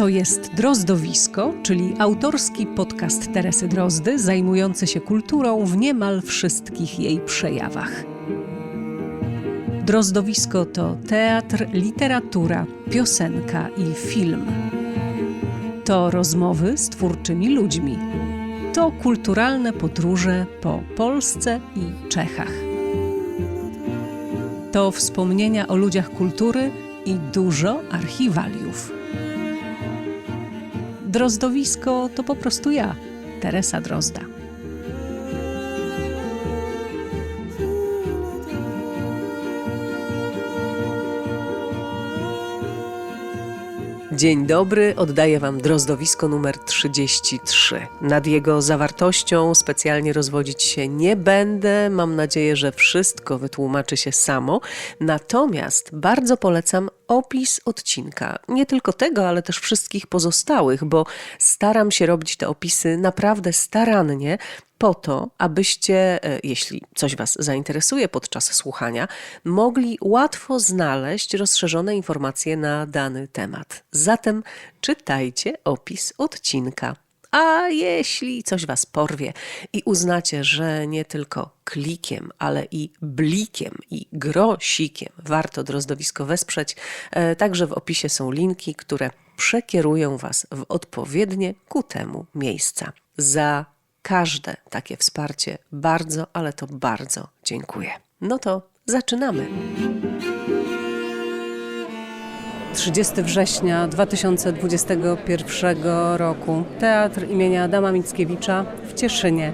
To jest Drozdowisko, czyli autorski podcast Teresy Drozdy, zajmujący się kulturą w niemal wszystkich jej przejawach. Drozdowisko to teatr, literatura, piosenka i film. To rozmowy z twórczymi ludźmi. To kulturalne podróże po Polsce i Czechach. To wspomnienia o ludziach kultury i dużo archiwaliów. Drozdowisko to po prostu ja, Teresa Drozda. Dzień dobry, oddaję Wam drozdowisko numer 33. Nad jego zawartością specjalnie rozwodzić się nie będę. Mam nadzieję, że wszystko wytłumaczy się samo. Natomiast bardzo polecam opis odcinka. Nie tylko tego, ale też wszystkich pozostałych, bo staram się robić te opisy naprawdę starannie, po to, abyście, e, jeśli coś Was zainteresuje podczas słuchania, mogli łatwo znaleźć rozszerzone informacje na dany temat. Zatem czytajcie opis odcinka. A jeśli coś Was porwie i uznacie, że nie tylko klikiem, ale i blikiem i grosikiem warto drozdowisko wesprzeć, e, także w opisie są linki, które przekierują Was w odpowiednie ku temu miejsca. Za każde takie wsparcie bardzo, ale to bardzo dziękuję. No to zaczynamy. 30 września 2021 roku Teatr imienia Adama Mickiewicza w Cieszynie.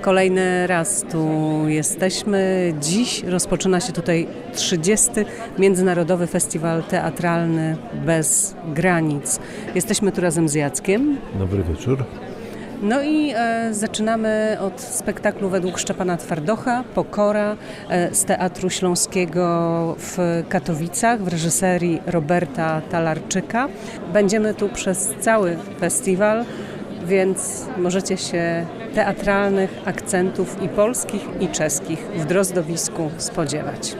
Kolejny raz tu jesteśmy. Dziś rozpoczyna się tutaj 30. Międzynarodowy Festiwal Teatralny Bez Granic. Jesteśmy tu razem z Jackiem. Dobry wieczór. No i e, zaczynamy od spektaklu według Szczepana Twardocha, Pokora e, z Teatru Śląskiego w Katowicach w reżyserii Roberta Talarczyka. Będziemy tu przez cały festiwal, więc możecie się teatralnych akcentów i polskich i czeskich w Drozdowisku spodziewać.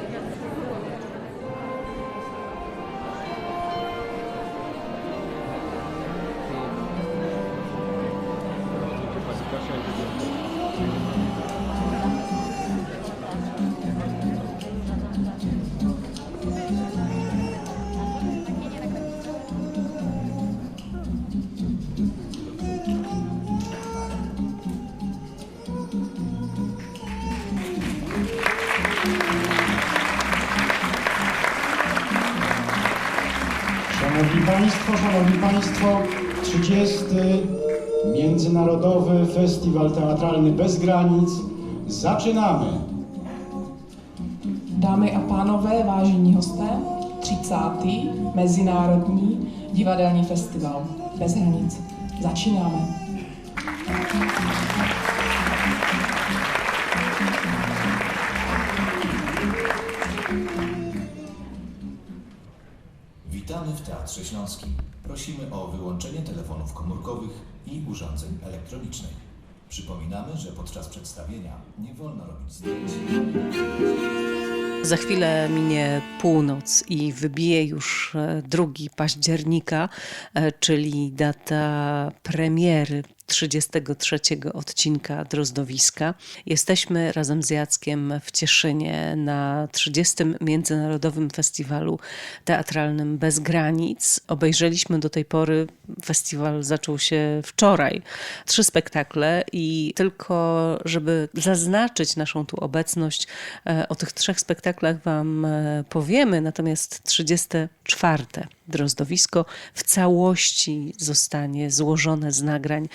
Teatralny Bez Granic. Zaczynamy! Dámy a pánové, vážení hosté, 30. Mezinárodní divadelní festival Bez hranic. Začínáme. Witamy w Teatrze Śląskim. Prosimy o wyłączenie telefonów komórkowych i urządzeń elektronicznych. Przypominamy, że podczas przedstawienia nie wolno robić zdjęć. Za chwilę minie północ i wybije już e, 2 października, e, czyli data premiery 33 odcinka Drozdowiska. Jesteśmy razem z Jackiem w Cieszynie na 30. Międzynarodowym Festiwalu Teatralnym Bez Granic. Obejrzeliśmy do tej pory, festiwal zaczął się wczoraj, trzy spektakle i tylko, żeby zaznaczyć naszą tu obecność, e, o tych trzech spektaklach Wam e, powiemy, natomiast 34. Drozdowisko w całości zostanie złożone z nagrań,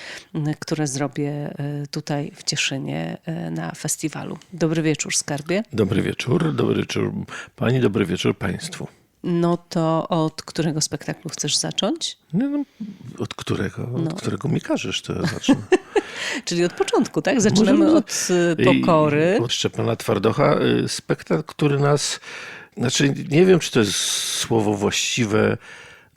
które zrobię e, tutaj w Cieszynie e, na festiwalu. Dobry wieczór, skarbie. Dobry wieczór, dobry wieczór Pani, dobry wieczór Państwu. No to od którego spektaklu chcesz zacząć? Nie, no, od którego, od No. którego mi każesz, to ja zacznę. Czyli od początku, tak? Zaczynamy Możemy- od e, pokory. Od Szczepana Twardocha. y, Spektakl, który nas, znaczy nie wiem, czy to jest słowo właściwe,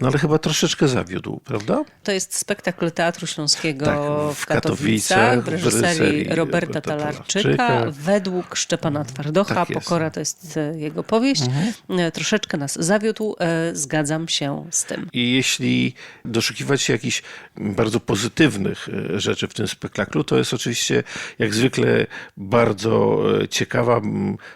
No ale chyba troszeczkę zawiódł, prawda? To jest spektakl Teatru Śląskiego Tak, w, Katowicach Katowicach, w reżyserii Roberta Talarczyka Talarczyka. według Szczepana Twardocha. Tak. Mhm. Pokora to jest e, jego powieść. E, Troszeczkę nas zawiódł, e, zgadzam się z tym. I jeśli doszukiwać się jakichś bardzo pozytywnych rzeczy w tym spektaklu, to jest oczywiście jak zwykle bardzo ciekawa,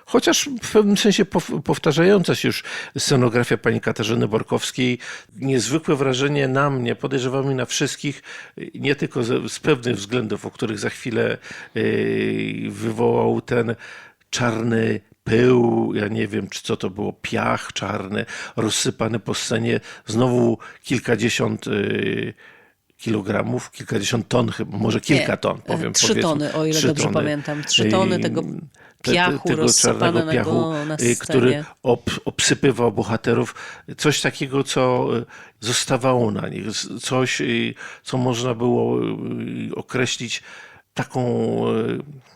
chociaż w pewnym sensie pow- powtarzająca się już scenografia pani Katarzyny Borkowskiej. Niezwykłe wrażenie na mnie, podejrzewam i na wszystkich, nie tylko z, z pewnych względów, o których za chwilę e, wywołał ten czarny pył, ja nie wiem, czy co to było, piach czarny, rozsypany po scenie, znowu kilkadziesiąt y, kilogramów, kilkadziesiąt ton chyba, może kilka Nie, ton, powiem. trzy tony, o ile dobrze tony. pamiętam. Trzy tony Y, tego te- piachu tego czarnego piachu, na y, który ob, obsypywał bohaterów. Coś takiego, co y, zostawało na nich. Coś, y, co można było określić taką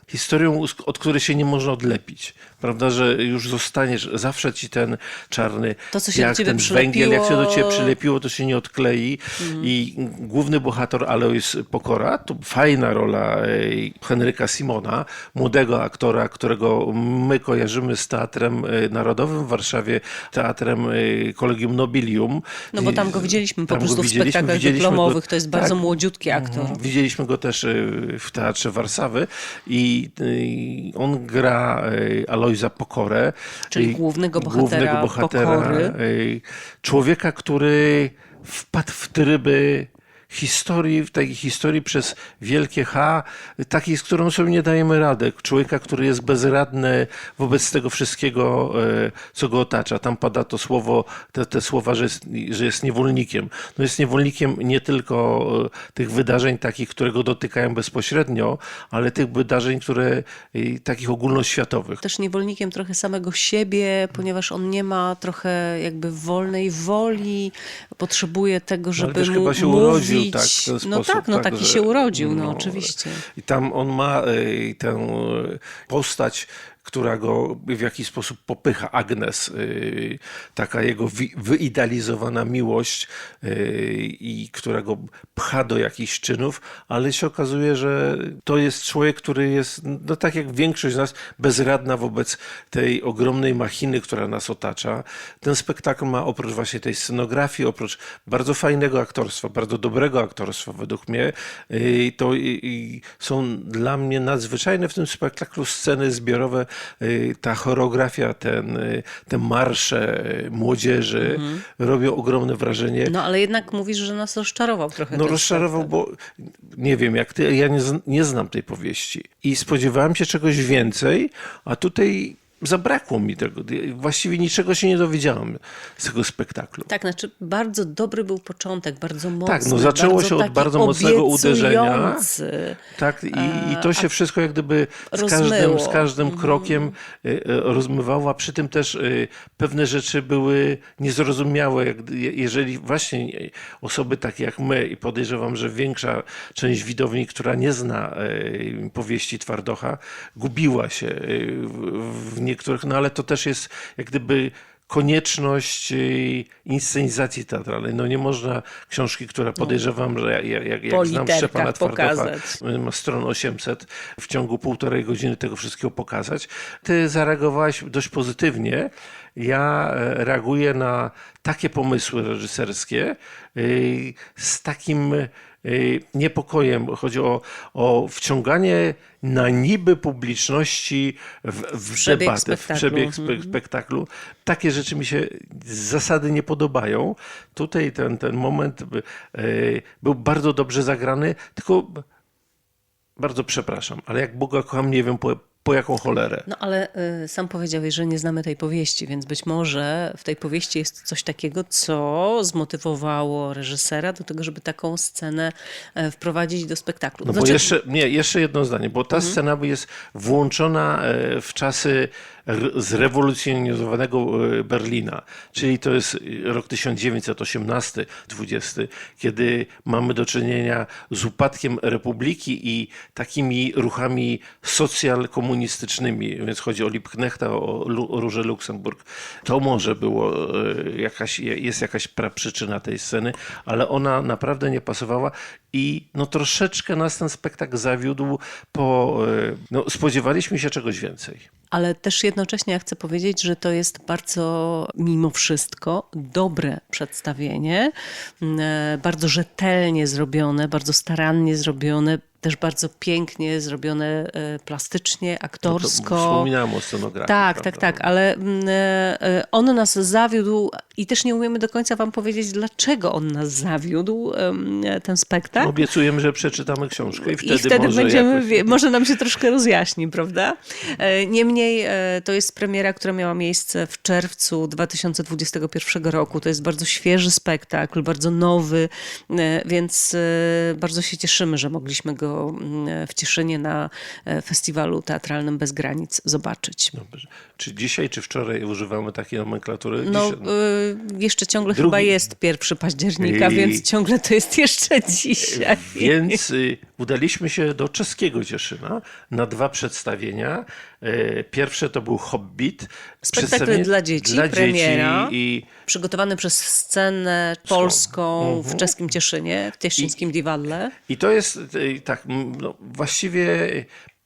historią, od której się nie można odlepić. Prawda, że już zostaniesz, zawsze ci ten czarny To, co się jak ten węgiel, jak się do ciebie przylepiło. To się nie odklei. I główny bohater Alois Pokora, to fajna rola e, Henryka Simona, młodego aktora, którego my kojarzymy z Teatrem e, Narodowym w Warszawie, Teatrem e, Collegium Nobilium. No bo tam go widzieliśmy po tam prostu w widzieliśmy, spektaklach widzieliśmy go- dyplomowych. To jest bardzo tak, młodziutki aktor. Mhm. Widzieliśmy go też w Teatrze Warszawy i y, on gra y, Alojza Pokorę. Czyli y, głównego bohatera Pokory. y, Człowieka, który wpadł w tryby historii, takiej historii przez wielkie H, takiej, z którą sobie nie dajemy rady. Człowieka, który jest bezradny wobec tego wszystkiego, e, co go otacza. Tam pada to słowo, te, te słowa, że jest, że jest niewolnikiem. No jest niewolnikiem nie tylko e, tych wydarzeń takich, które go dotykają bezpośrednio, ale tych wydarzeń, które e, takich ogólnoświatowych. Też niewolnikiem trochę samego siebie, ponieważ on nie ma trochę jakby wolnej woli, potrzebuje tego, żeby też mu chyba się mówić. urodził tak, w ten no sposób, tak, no tak, taki że- się urodził, no, no, oczywiście. I tam on ma y, tę y, postać, która go w jakiś sposób popycha. Agnes, y, taka jego wyidealizowana miłość y, i która go pcha do jakichś czynów, ale się okazuje, że to jest człowiek, który jest, no tak jak większość z nas, bezradna wobec tej ogromnej machiny, która nas otacza. Ten spektakl ma oprócz właśnie tej scenografii, oprócz bardzo fajnego aktorstwa, bardzo dobrego aktorstwa według mnie, y, to są dla mnie nadzwyczajne w tym spektaklu sceny zbiorowe, ta choreografia, ten, y, te marsze y, młodzieży robią ogromne wrażenie. No ale jednak mówisz, że nas rozczarował trochę. No rozczarował, bo nie wiem jak ty, ja nie, nie znam tej powieści i spodziewałem się czegoś więcej, a tutaj zabrakło mi tego. Właściwie niczego się nie dowiedziałem z tego spektaklu. Tak, znaczy bardzo dobry był początek, bardzo mocny. Tak, no zaczęło się od bardzo mocnego uderzenia. Tak, i, i to się wszystko jak gdyby z rozmyło. każdym, z każdym krokiem y, y, rozmywało, a przy tym też pewne rzeczy były niezrozumiałe. Jak, jeżeli właśnie osoby takie jak my i podejrzewam, że większa część widowni, która nie zna powieści Twardocha, gubiła się w, w niektórych, no ale to też jest jak gdyby konieczność y, inscenizacji teatralnej. No nie można książki, która podejrzewam, że jak, jak, jak znam Szczepana Twardocha, pokazać. ma stron 800, w ciągu półtorej godziny tego wszystkiego pokazać. Ty zareagowałaś dość pozytywnie. Ja e, reaguję na takie pomysły reżyserskie y, z takim y, niepokojem. Chodzi o, o wciąganie na niby publiczności w, w przebieg debatę, w przebieg Mhm. spe, spektaklu. Takie rzeczy mi się z zasady nie podobają. Tutaj ten, ten moment e, był bardzo dobrze zagrany, tylko bardzo przepraszam, ale jak Boga kocham, nie wiem po, po jaką cholerę. No ale y, sam powiedziałeś, że nie znamy tej powieści, więc być może w tej powieści jest coś takiego, co zmotywowało reżysera do tego, żeby taką scenę e, wprowadzić do spektaklu. No bo Znaczy, jeszcze, nie, jeszcze jedno zdanie, bo ta scena jest włączona e, w czasy zrewolucjonizowanego e, Berlina, czyli to jest rok 1918-20, kiedy mamy do czynienia z upadkiem republiki i takimi ruchami socjalkomunistycznymi, więc chodzi o Liebknechta, o Różę Luksemburg. To może było e, jakaś, jest jakaś praprzyczyna tej sceny, ale ona naprawdę nie pasowała i no troszeczkę nas ten spektakl zawiódł, po, e, no, spodziewaliśmy się czegoś więcej. Ale też jednocześnie ja chcę powiedzieć, że to jest bardzo, mimo wszystko, dobre przedstawienie, e, bardzo rzetelnie zrobione, bardzo starannie zrobione, też bardzo pięknie zrobione e, plastycznie, No to aktorsko. wspominałem o scenografii. Tak, prawda? tak, tak, ale mm, e, e, on nas zawiódł i też nie umiemy do końca wam powiedzieć, dlaczego on nas zawiódł, ten spektakl. Obiecujemy, że przeczytamy książkę i wtedy, I wtedy może będziemy, jakoś... może nam się troszkę rozjaśni, prawda? Niemniej to jest premiera, która miała miejsce w czerwcu 2021 roku. To jest bardzo świeży spektakl, bardzo nowy, więc bardzo się cieszymy, że mogliśmy go w Cieszynie na e, festiwalu teatralnym Bez Granic zobaczyć. Dobrze. Czy dzisiaj, czy wczoraj używamy takiej nomenklatury? No, Dzisiaj, y, jeszcze ciągle Drugi- chyba jest 1 października, I- więc ciągle to jest jeszcze dzisiaj. Więc y, udaliśmy się do czeskiego Cieszyna na dwa przedstawienia. E, Pierwsze to był Hobbit. Spektakl dla dzieci, dla premiera. dzieci i Przygotowany przez scenę polską Mhm. w czeskim Cieszynie, w Cieszyńskim Diwalle. I to jest y, tak, no, właściwie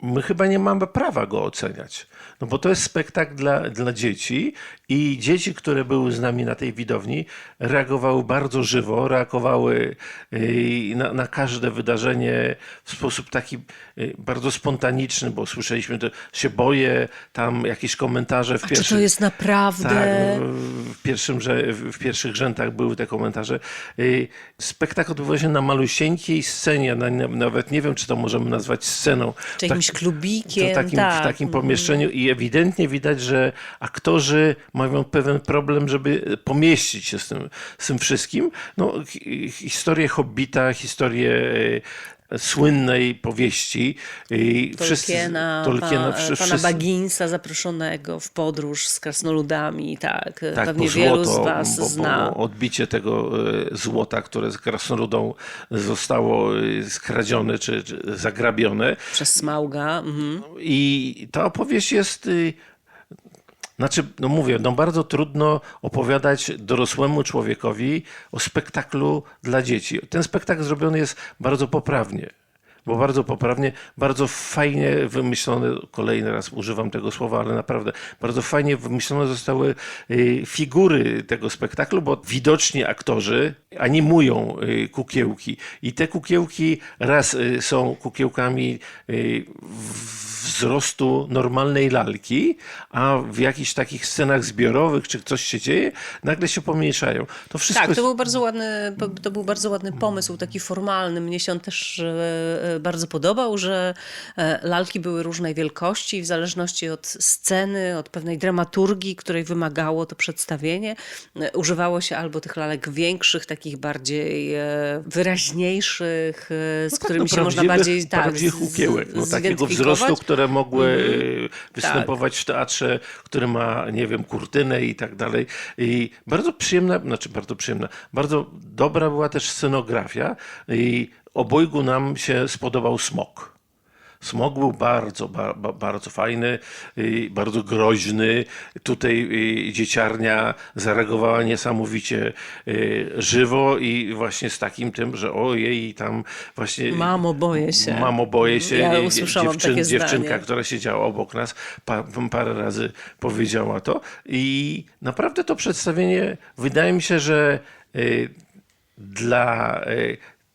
my chyba nie mamy prawa go oceniać. No bo to jest spektakl dla, dla dzieci i dzieci, które były z nami na tej widowni, reagowały bardzo żywo, reagowały y, na, na każde wydarzenie w sposób taki y, bardzo spontaniczny, bo słyszeliśmy, to się boję, tam jakieś komentarze w A czy pierwszym... to jest naprawdę... Tak, w, w, pierwszym, w pierwszych rzędach były te komentarze. Y, Spektakl odbywa się na malusieńkiej scenie, na, na, nawet nie wiem, czy to możemy nazwać sceną. Czy jakimś klubikiem, w takim, tak. w takim pomieszczeniu i ewidentnie widać, że aktorzy mają pewien problem, żeby pomieścić się z tym, z tym wszystkim. No, hi- historię Hobbita, historię e, słynnej powieści. i wszyscy- Tolkiena, Tolkiena, pa, wszy- pana wszyscy- Baginsa zaproszonego w podróż z krasnoludami, tak. Tak, Pewnie wielu z was bo, bo zna. odbicie tego e, złota, które z krasnoludą zostało e, skradzione czy, czy zagrabione. Przez Smauga. Mhm. I ta opowieść jest. Znaczy, no mówię, no bardzo trudno opowiadać dorosłemu człowiekowi o spektaklu dla dzieci. Ten spektakl zrobiony jest bardzo poprawnie. Bo bardzo poprawnie, bardzo fajnie wymyślone, kolejny raz używam tego słowa, ale naprawdę bardzo fajnie wymyślone zostały y, figury tego spektaklu, bo widoczni aktorzy animują y, kukiełki. I te kukiełki raz y, są kukiełkami w- wzrostu normalnej lalki, a w jakichś takich scenach zbiorowych, czy coś się dzieje, nagle się pomniejszają. To wszystko Tak, jest... to był, bardzo ładny, to był bardzo ładny pomysł, taki formalny. Mnie się on też e, e, bardzo podobał, że e, lalki były różnej wielkości, w zależności od sceny, od pewnej dramaturgii, której wymagało to przedstawienie. Używało się albo tych lalek większych, takich bardziej wyraźniejszych, z No tak, którymi no, się można bardziej tak, prawdziwych kukiełek, no, takiego wzrostu, które mogły Mhm. e, występować w teatrze, który ma, nie wiem, kurtynę i tak dalej. I bardzo przyjemna, znaczy bardzo przyjemna, bardzo dobra była też scenografia i obojgu nam się spodobał smok. Smok był bardzo, ba, ba, bardzo fajny, bardzo groźny. Tutaj y, dzieciarnia zareagowała niesamowicie y, żywo i właśnie z takim tym, że ojej, tam właśnie... Mamo, boję się. Mamo, boję się. Ja usłyszałam takie dziewczynka, zdanie. która siedziała obok nas, pa, parę razy powiedziała to. I naprawdę to przedstawienie, wydaje mi się, że y, dla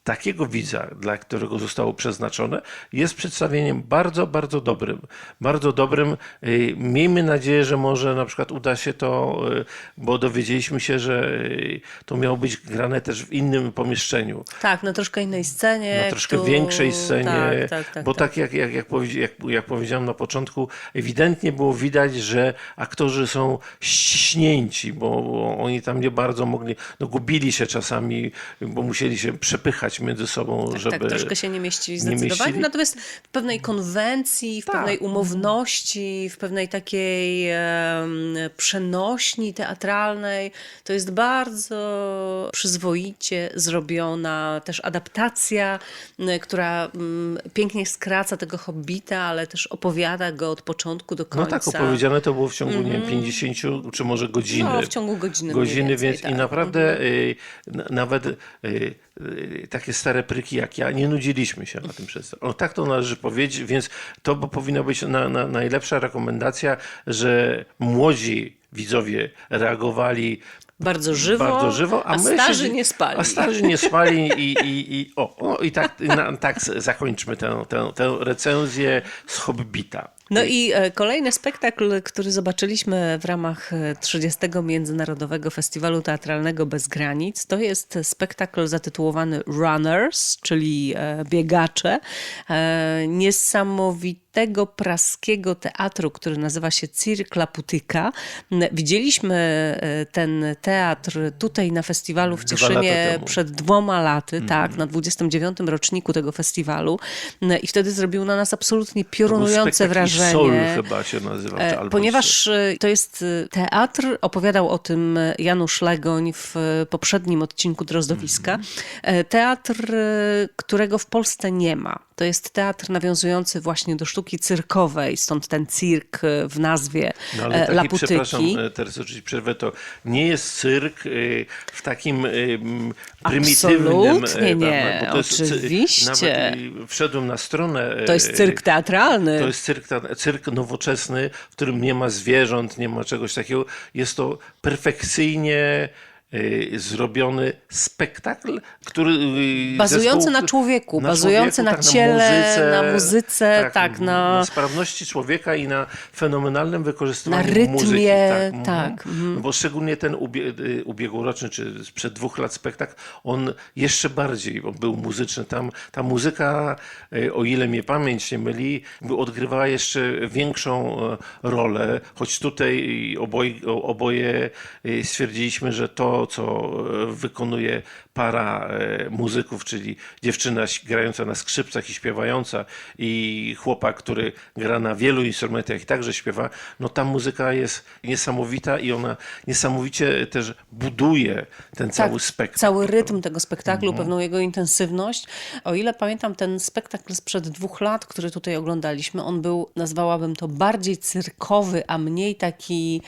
takiego widza, dla którego zostało przeznaczone, jest przedstawieniem bardzo, bardzo dobrym. Bardzo dobrym. Y, Miejmy nadzieję, że może na przykład uda się to, y, bo dowiedzieliśmy się, że y, to miało być grane też w innym pomieszczeniu Tak, na troszkę innej scenie. na troszkę tu- większej scenie, Tak, tak, tak, bo tak, jak, jak, jak, jak, jak powiedziałem na początku, ewidentnie było widać, że aktorzy są ściśnięci, bo, bo oni tam nie bardzo mogli, no gubili się czasami, bo musieli się przepychać między sobą, Tak, żeby... tak, troszkę się nie mieścili nie zdecydowanie. mieścili. Natomiast w pewnej konwencji, w Tak. pewnej umowności, w pewnej takiej em, przenośni teatralnej, to jest bardzo przyzwoicie zrobiona też adaptacja, która m, pięknie skraca tego hobbita, ale też opowiada go od początku do No końca. tak, opowiedziane to było w ciągu, nie wiem, 50 czy może godziny. No, w ciągu godziny Godziny, więcej, więc tak. i naprawdę y, n- nawet y, y, takie stare pryki jak ja, nie nudziliśmy się na tym przedstawieniu. O, tak to należy powiedzieć, więc to bo powinna być na, na, najlepsza rekomendacja, że młodzi widzowie reagowali Bardzo żywo, bardzo żywo, a, a starzy się, nie spali. A starzy nie spali i, i, i o, o, i tak, na, tak zakończmy tę, tę, tę recenzję z Hobbita. No i e, kolejny spektakl, który zobaczyliśmy w ramach e, 30. Międzynarodowego Festiwalu Teatralnego Bez Granic, to jest spektakl zatytułowany Runners, czyli e, biegacze, e, niesamowitego praskiego teatru, który nazywa się Cirque Laputyka. M, Widzieliśmy e, ten teatr tutaj na festiwalu w Cieszynie przed dwoma laty, tak, na 29. roczniku tego festiwalu i wtedy zrobił na nas absolutnie piorunujące spektakl wrażenie. Soul chyba się nazywa. E, albo Ponieważ e, to jest e, teatr, opowiadał o tym Janusz Legoń w poprzednim odcinku Drozdowiska. E, Teatr, którego w Polsce nie ma. To jest teatr nawiązujący właśnie do sztuki cyrkowej, stąd ten cirk e, w nazwie No ale taki, Laputyki. przepraszam, teraz oczywiście przerwę, to nie jest cyrk w takim prymitywnym... Absolutnie nie, jest cy- oczywiście. Nawet y, wszedłem na stronę... To jest cyrk teatralny. To jest cyrk, ta- cyrk nowoczesny, w którym nie ma zwierząt, nie ma czegoś takiego. Jest to perfekcyjnie zrobiony spektakl, który... y, Bazujący zespołu- na człowieku, bazujący na tak, ciele, na muzyce, tak, na- na sprawności człowieka i na fenomenalnym wykorzystywaniu Na rytmie, muzyki. tak, mhm. No Bo szczególnie ten ubie, y, ubiegłoroczny, czy sprzed dwóch lat spektakl, on jeszcze bardziej był muzyczny. Tam ta muzyka, y, o ile mnie pamięć nie myli, odgrywała jeszcze większą e, rolę, choć tutaj oboje, oboje y, stwierdziliśmy, że to, co e, wykonuje para e, muzyków, czyli dziewczyna grająca na skrzypcach i śpiewająca i chłopak, który gra na wielu instrumentach i także śpiewa, no ta muzyka jest niesamowita i ona niesamowicie też buduje ten cały spektakl. Tak, Cały rytm tego spektaklu, pewną jego intensywność. O ile pamiętam ten spektakl sprzed dwóch lat, który tutaj oglądaliśmy, on był, nazwałabym to bardziej cyrkowy, a mniej taki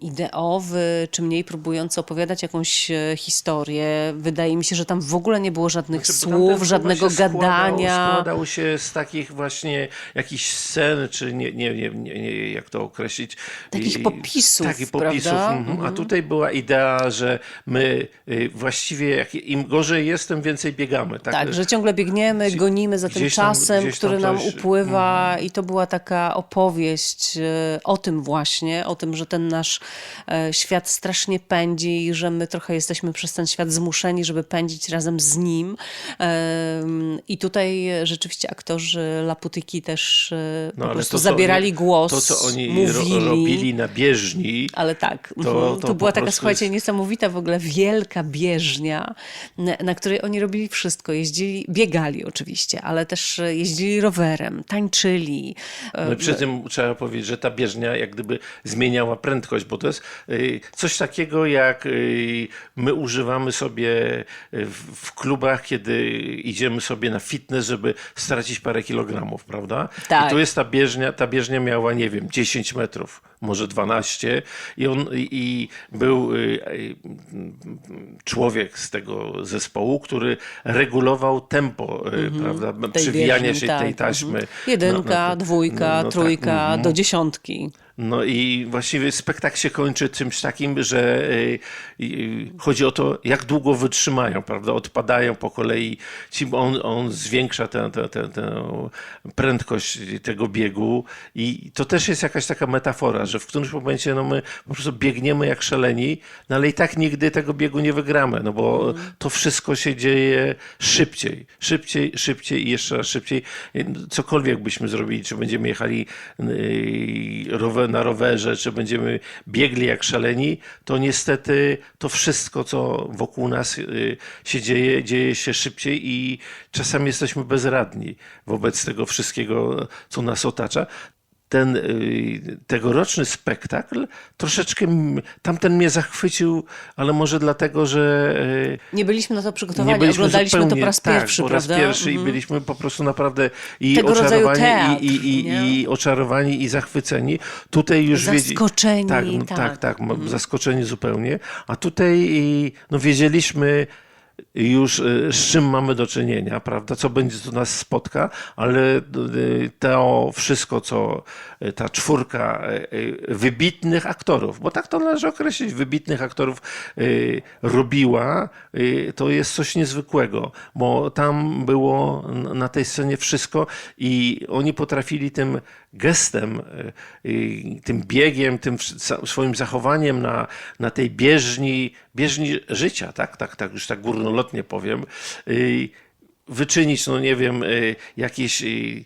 ideowy, czy mniej próbujący opowiadać jakąś e, historię. Wydaje mi się, że tam w ogóle nie było żadnych Znaczy, słów, żadnego się składał- gadania. Składał się z takich właśnie jakichś scen, czy nie, nie, nie, nie, jak to określić. Takich popisów, Takich popisów. mhm. A tutaj była idea, że my y, właściwie jak im gorzej jest, tym więcej biegamy. Tak, Tak, że ciągle biegniemy, Gdzie- gonimy za tym gdzieś czasem, gdzieś tam który nam coś- mhm. upływa i to była taka opowieść e, o tym właśnie, o tym, że ten nasz e, świat strasznie pędzi i że my trochę jesteśmy przez ten świat zmuszeni, żeby pędzić razem z nim. I tutaj rzeczywiście aktorzy Laputyki też e, po No, ale prostu to, zabierali oni- głos, To, co oni mówili. robili na bieżni, Ale tak, To- mhm. to tu była po taka, słuchajcie, jest- niesamowita w ogóle wielka bieżnia, na, której oni robili wszystko. Jeździli, biegali oczywiście, ale też jeździli rowerem, tańczyli. E, No i przy tym trzeba powiedzieć, że ta bieżnia jak gdyby zmieniała prędkość, bo to jest y, coś takiego jak my używamy sobie y, w, klubach, kiedy idziemy sobie na fitness, żeby stracić parę kilogramów, prawda? Tak. I tu jest ta bieżnia, ta bieżnia miała, nie wiem, 10 metrów, może 12 i on i, był y, y, człowiek z tego zespołu, który regulował tempo, y, prawda, Mhm. tej przewijania bieżni, się tak, tej mhm. taśmy. Jedynka, No, no, dwójka, no, no, tak, trójka, mhm. do dziesiątki. No i właściwie spektakl się kończy czymś takim, że y, y, chodzi o to, jak długo wytrzymają, prawda? Odpadają po kolei. On, on zwiększa tę, tę, tę, tę prędkość tego biegu i to też jest jakaś taka metafora, że w którymś momencie no my po prostu biegniemy jak szaleni, no ale i tak nigdy tego biegu nie wygramy, no bo to wszystko się dzieje szybciej, szybciej, szybciej i jeszcze raz szybciej. Cokolwiek byśmy zrobili, czy będziemy jechali y, rower, pojadę na rowerze, czy będziemy biegli jak szaleni, to niestety to wszystko, co wokół nas y, się dzieje, dzieje się szybciej i czasami jesteśmy bezradni wobec tego wszystkiego, co nas otacza ten y, tegoroczny spektakl troszeczkę tamten mnie zachwycił, ale może dlatego, że y, Nie byliśmy na to nie przygotowani, byliśmy oglądaliśmy zupełnie, to po raz tak, pierwszy, po raz pierwszy i Mhm. byliśmy po prostu naprawdę i Tego oczarowani teatr, i, i, nie? i, i oczarowani i zachwyceni. Tutaj już Zaskoczeni, tak, no, tak. tak, tak, m- zaskoczeni zupełnie. A tutaj i, no, wiedzieliśmy już y, z czym mamy do czynienia, prawda, co będzie, co nas spotka, ale y, to wszystko, co y, ta czwórka wybitnych aktorów, bo tak to należy określić, wybitnych aktorów robiła, to jest coś niezwykłego, bo tam było na tej scenie wszystko i oni potrafili tym gestem, tym biegiem, tym swoim zachowaniem na, na tej bieżni, bieżni życia, tak, tak, tak, już tak górnolotnie powiem, y, wyczynić, no nie wiem, y, jakieś y,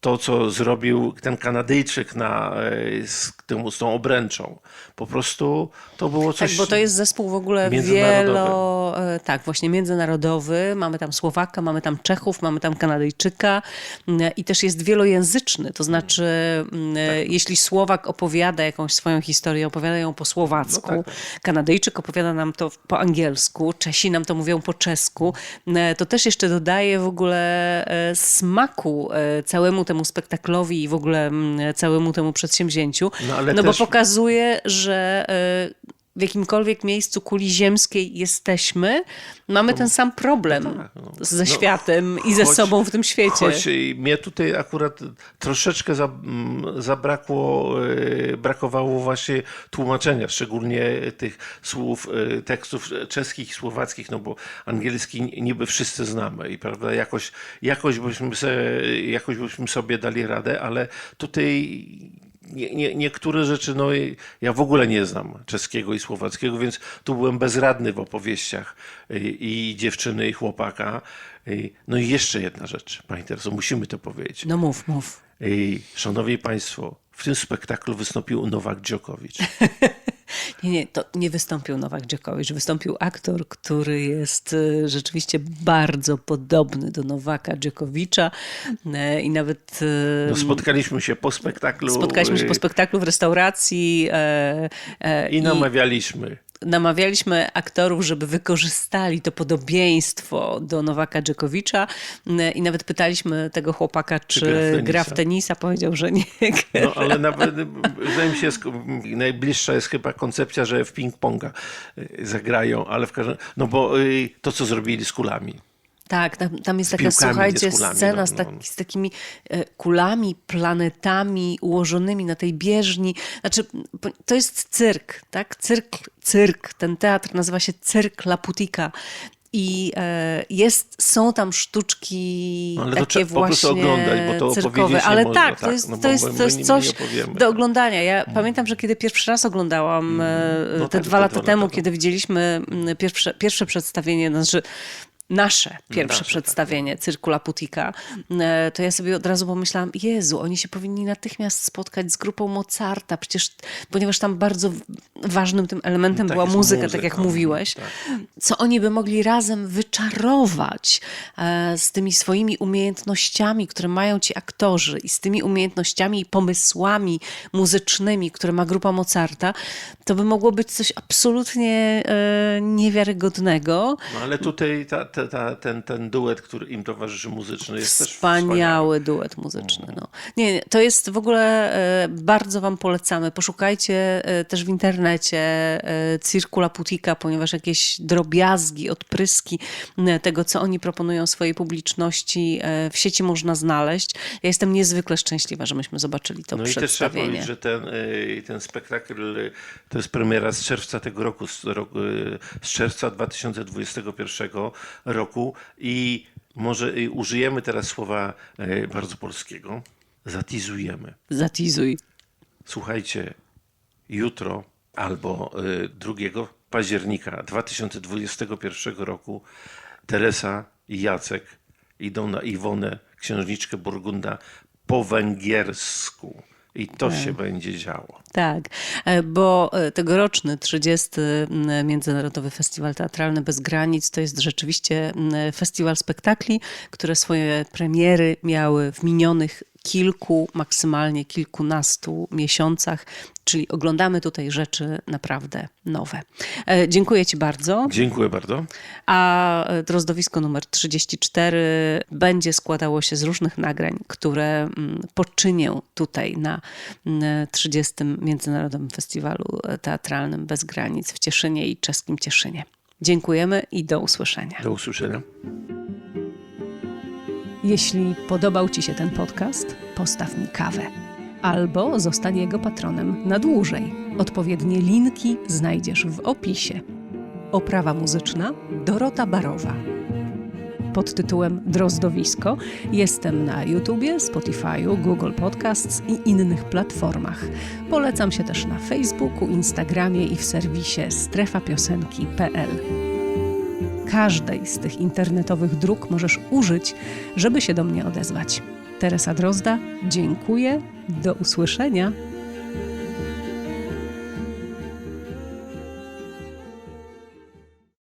to, co zrobił ten Kanadyjczyk na, y, z, tym, z tą obręczą. Po prostu to było coś... Tak, bo to jest zespół w ogóle wielo... e, Tak, właśnie międzynarodowy. Mamy tam Słowaka, mamy tam Czechów, mamy tam Kanadyjczyka mm, i też jest wielojęzyczny. To znaczy, mm, e, Tak. jeśli Słowak opowiada jakąś swoją historię, opowiada ją po słowacku, No tak. Kanadyjczyk opowiada nam to po angielsku, Czesi nam to mówią po czesku, e, to też jeszcze dodaje w ogóle e, smaku e, całemu temu spektaklowi i w ogóle mm, całemu temu przedsięwzięciu. No, ale no też- bo pokazuje, że e, w jakimkolwiek miejscu kuli ziemskiej jesteśmy, mamy ten sam problem tak, no. ze No, światem i ze sobą w tym świecie. Choć mnie tutaj akurat troszeczkę mm, zabrakło, y, brakowało właśnie tłumaczenia, szczególnie tych słów, y, tekstów czeskich i słowackich, no bo angielski niby wszyscy znamy i prawda, jakoś, jakoś, byśmy se, jakoś byśmy sobie dali radę, ale tutaj nie, nie, niektóre rzeczy, no i ja w ogóle nie znam czeskiego i słowackiego, więc tu byłem bezradny w opowieściach y, i dziewczyny, i chłopaka. No i jeszcze jedna rzecz, Pani Tereso, musimy to powiedzieć. No mów, mów. Szanowni Państwo, w tym spektaklu wystąpił Nowak Dziokowicz. Nie, nie, to nie wystąpił Nowak Dziokowicz, wystąpił aktor, który jest e, rzeczywiście bardzo podobny do Nowaka Dziokowicza e, i nawet e, No, spotkaliśmy się po spektaklu spotkaliśmy się po y, spektaklu w restauracji e, e, i namawialiśmy. Namawialiśmy aktorów, żeby wykorzystali to podobieństwo do Nowaka Dżekowicza m, i nawet pytaliśmy tego chłopaka, czy, gra w tenisa. gra w tenisa. Powiedział, że nie. No ale nawet, wydaje mi się, najbliższa jest chyba koncepcja, że w ping-ponga y, zagrają, ale w każdym no bo y, to, co zrobili z kulami. Tak, tam, tam jest taka, słuchajcie, z kulami, scena no, z, no. tak, z takimi e, kulami, planetami ułożonymi na tej bieżni. Znaczy, to jest cyrk, tak? Cyrk, cyrk. Ten teatr nazywa się Cyrk Laputika. I e, jest, są tam sztuczki No, ale to takie prostu właśnie oglądać, bo to cyrkowe. Ale można, tak, to tak, jest, no to jest, to jest coś do oglądania. Ja pamiętam, że kiedy pierwszy raz oglądałam e, No te tak, dwa lata lata temu, temu. kiedy widzieliśmy mm, pierwsze, pierwsze przedstawienie, znaczy nasze pierwsze Nasze, tak. przedstawienie Cyrkula Putika, e, to ja sobie od razu pomyślałam, Jezu, oni się powinni natychmiast spotkać z grupą Mozarta, przecież, ponieważ tam bardzo ważnym tym elementem Tak, była jest muzyka, tak muzyka, jak mhm, mówiłeś, tak. co oni by mogli razem wyczarować e, z tymi swoimi umiejętnościami, które mają ci aktorzy i z tymi umiejętnościami i pomysłami muzycznymi, które ma grupa Mozarta, to by mogło być coś absolutnie e, niewiarygodnego. No ale tutaj ta, ta, ta, ten, ten duet, który im towarzyszy muzyczny jest też Wspaniały duet muzyczny. No. Nie, to jest w ogóle e, bardzo wam polecamy. Poszukajcie e, też w internecie e, Circula Putika, ponieważ jakieś drobiazgi, odpryski tego, co oni proponują swojej publiczności w sieci można znaleźć. Ja jestem niezwykle szczęśliwa, że myśmy zobaczyli to No i też trzeba przedstawienie. powiedzieć, że ten, ten spektakl to jest premiera z czerwca tego roku, z, roku, z czerwca 2021 roku i może użyjemy teraz słowa y, bardzo polskiego. Zatizujemy. Zatizuj. Słuchajcie, jutro albo y, 2 października 2021 roku Teresa i Jacek idą na Iwonę, księżniczkę Burgunda, po węgiersku. I to się będzie działo. Tak, e, bo e, tegoroczny 30. m, Międzynarodowy Festiwal Teatralny Bez Granic to jest rzeczywiście festiwal spektakli, które swoje premiery miały w minionych kilku, maksymalnie kilkunastu miesiącach, czyli oglądamy tutaj rzeczy naprawdę nowe. E, Dziękuję Ci bardzo. Dziękuję bardzo. A e, drozdowisko numer 34 będzie składało się z różnych nagrań, które mm, poczynię tutaj na mm, 30. Międzynarodowym Festiwalu Teatralnym Bez Granic w Cieszynie i czeskim Cieszynie. Dziękujemy i do usłyszenia. Do usłyszenia. Jeśli podobał Ci się ten podcast, postaw mi kawę. Albo zostań jego patronem na dłużej. Odpowiednie linki znajdziesz w opisie. Oprawa muzyczna Dorota Barowa. Pod tytułem Drozdowisko jestem na YouTubie, Spotify'u, Google Podcasts i innych platformach. Polecam się też na Facebooku, Instagramie i w serwisie strefapiosenki.pl. Każdej z tych internetowych dróg możesz użyć, żeby się do mnie odezwać. Teresa Drozda, dziękuję, do usłyszenia.